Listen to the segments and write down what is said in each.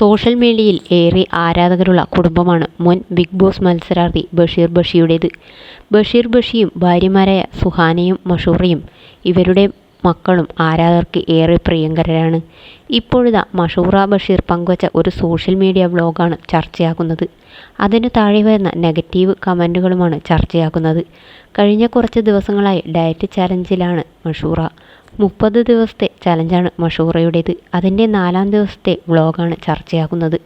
Social മീഡിയയിൽ ഏറെ ആരാധകരുള്ള കുടുംബമാണ് മുൻ ബിഗ് ബോസ് മത്സരാർത്ഥി ബഷീർ ബഷിയുടേത്. ബഷീർ ബഷിയും ഭാര്യമാരായ സുഹാനയും മഷൂറയും ഇവരുടെ മക്കളും ആരാധകർക്ക് ഏറെ പ്രിയങ്കരരാണ്. ഇപ്പോഴിതാ മഷൂറ ബഷീർ പങ്കുവച്ച ഒരു സോഷ്യൽ മീഡിയ വ്ലോഗാണ് ചർച്ചയാകുന്നത്. അതിന് താഴെ വരുന്ന നെഗറ്റീവ് കമന്റുകളുമാണ് ചർച്ചയാകുന്നത്. കഴിഞ്ഞ കുറച്ച് ദിവസങ്ങളായി ഡയറ്റ് ചലഞ്ചിലാണ് മഷൂറ. മുപ്പത് ദിവസത്തെ ചലഞ്ചാണ് മഷൂറയുടേത്. അതിന്റെ നാലാം ദിവസത്തെ വ്ളോഗാണ് ചർച്ചയാകുന്നത്.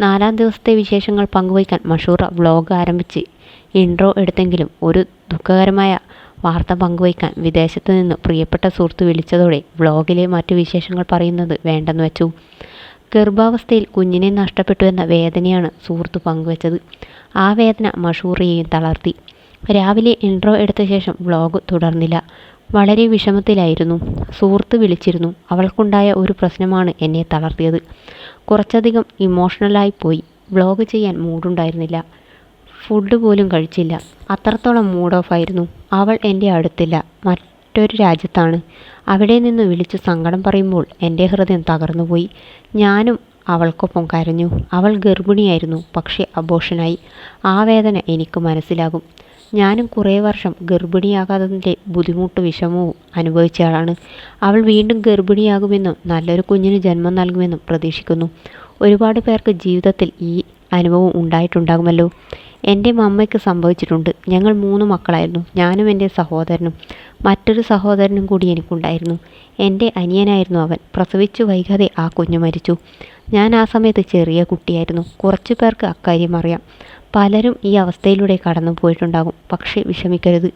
നാലാം ദിവസത്തെ വിശേഷങ്ങൾ പങ്കുവയ്ക്കാൻ മഷൂറ വ്ളോഗ് ആരംഭിച്ച് ഇൻട്രോ എടുത്തെങ്കിലും ഒരു ദുഃഖകരമായ വാർത്ത പങ്കുവയ്ക്കാൻ വിദേശത്ത് നിന്ന് പ്രിയപ്പെട്ട സുഹൃത്ത് വിളിച്ചതോടെ വ്ളോഗിലെ മറ്റു വിശേഷങ്ങൾ പറയുന്നത് വേണ്ടെന്ന് വെച്ചു. ഗർഭാവസ്ഥയിൽ കുഞ്ഞിനെ നഷ്ടപ്പെട്ടു എന്ന വേദനയാണ് സുഹൃത്ത് പങ്കുവച്ചത്. ആ വേദന മഷൂറിയെയും തളർത്തി. രാവിലെ ഇൻട്രോ എടുത്ത ശേഷം വ്ളോഗ് തുടർന്നില്ല. വളരെ വിഷമത്തിലായിരുന്നു. സുഹൃത്ത് വിളിച്ചിരുന്നു. അവൾക്കുണ്ടായ ഒരു പ്രശ്നമാണ് എന്നെ തളർത്തിയത്. കുറച്ചധികം ഇമോഷണലായി പോയി. വ്ളോഗ് ചെയ്യാൻ മൂഡുണ്ടായിരുന്നില്ല. ഫുഡ് പോലും കഴിച്ചില്ല. അത്രത്തോളം മൂഡ് ഓഫ് ആയിരുന്നു. അവൾ എന്റെ അടുത്തില്ല. മറ്റൊരു രാജ്യത്താണ്. അവിടെ നിന്ന് വിളിച്ചു സങ്കടം പറയുമ്പോൾ എന്റെ ഹൃദയം തകർന്നുപോയി ഞാനും അവൾക്കൊപ്പം കരഞ്ഞു. അവൾ ഗർഭിണിയായിരുന്നു. പക്ഷേ അബോഷനായി. ആ വേദന എനിക്ക് മനസ്സിലാകും. ഞാനും കുറേ വർഷം ഗർഭിണിയാകാത്തതിന്റെ ബുദ്ധിമുട്ട് വിഷമവും അനുഭവിച്ചയാളാണ് അവൾ വീണ്ടും ഗർഭിണിയാകുമെന്നും നല്ലൊരു കുഞ്ഞിന് ജന്മം നൽകുമെന്നും പ്രതീക്ഷിക്കുന്നു. ഒരുപാട് പേർക്ക് ജീവിതത്തിൽ ഈ അനുഭവം ഉണ്ടായിട്ടുണ്ടാകുമല്ലോ. എന്റെ മമ്മയ്ക്ക് സംഭവിച്ചിട്ടുണ്ട്. ഞങ്ങൾ മൂന്ന് മക്കളായിരുന്നു. ഞാനും എന്റെ സഹോദരനും. മറ്റൊരു സഹോദരനും കൂടി എനിക്കുണ്ടായിരുന്നു. എന്റെ അനിയനായിരുന്നു അവൻ. പ്രസവിച്ചു വൈകാതെ ആ കുഞ്ഞു മരിച്ചു. ഞാൻ ആ സമയത്ത് ചെറിയ കുട്ടിയായിരുന്നു. കുറച്ചു പേർക്ക് അക്കാര്യം അറിയാം. പലരും ഈ അവസ്ഥയിലൂടെ കടന്നു പോയിട്ടുണ്ടാകും. പക്ഷേ വിഷമിക്കരുത്.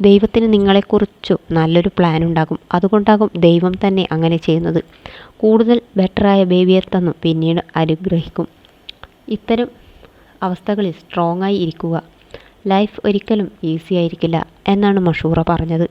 ദൈവത്തിന് നിങ്ങളെക്കുറിച്ചു നല്ലൊരു പ്ലാൻ ഉണ്ടാകും. അതുകൊണ്ടാകും ദൈവം തന്നെ അങ്ങനെ ചെയ്യുന്നത്. കൂടുതൽ ബെറ്ററായ ബേബിയെ തന്നു. പിന്നീട് അനുഗ്രഹിക്കും. ഇത്തരം അവസ്ഥകളിൽ സ്ട്രോങ് ആയി ഇരിക്കുക. ലൈഫ് ഒരിക്കലും ഈസി ആയിരിക്കില്ല എന്നാണ് മഷൂറ പറഞ്ഞത്.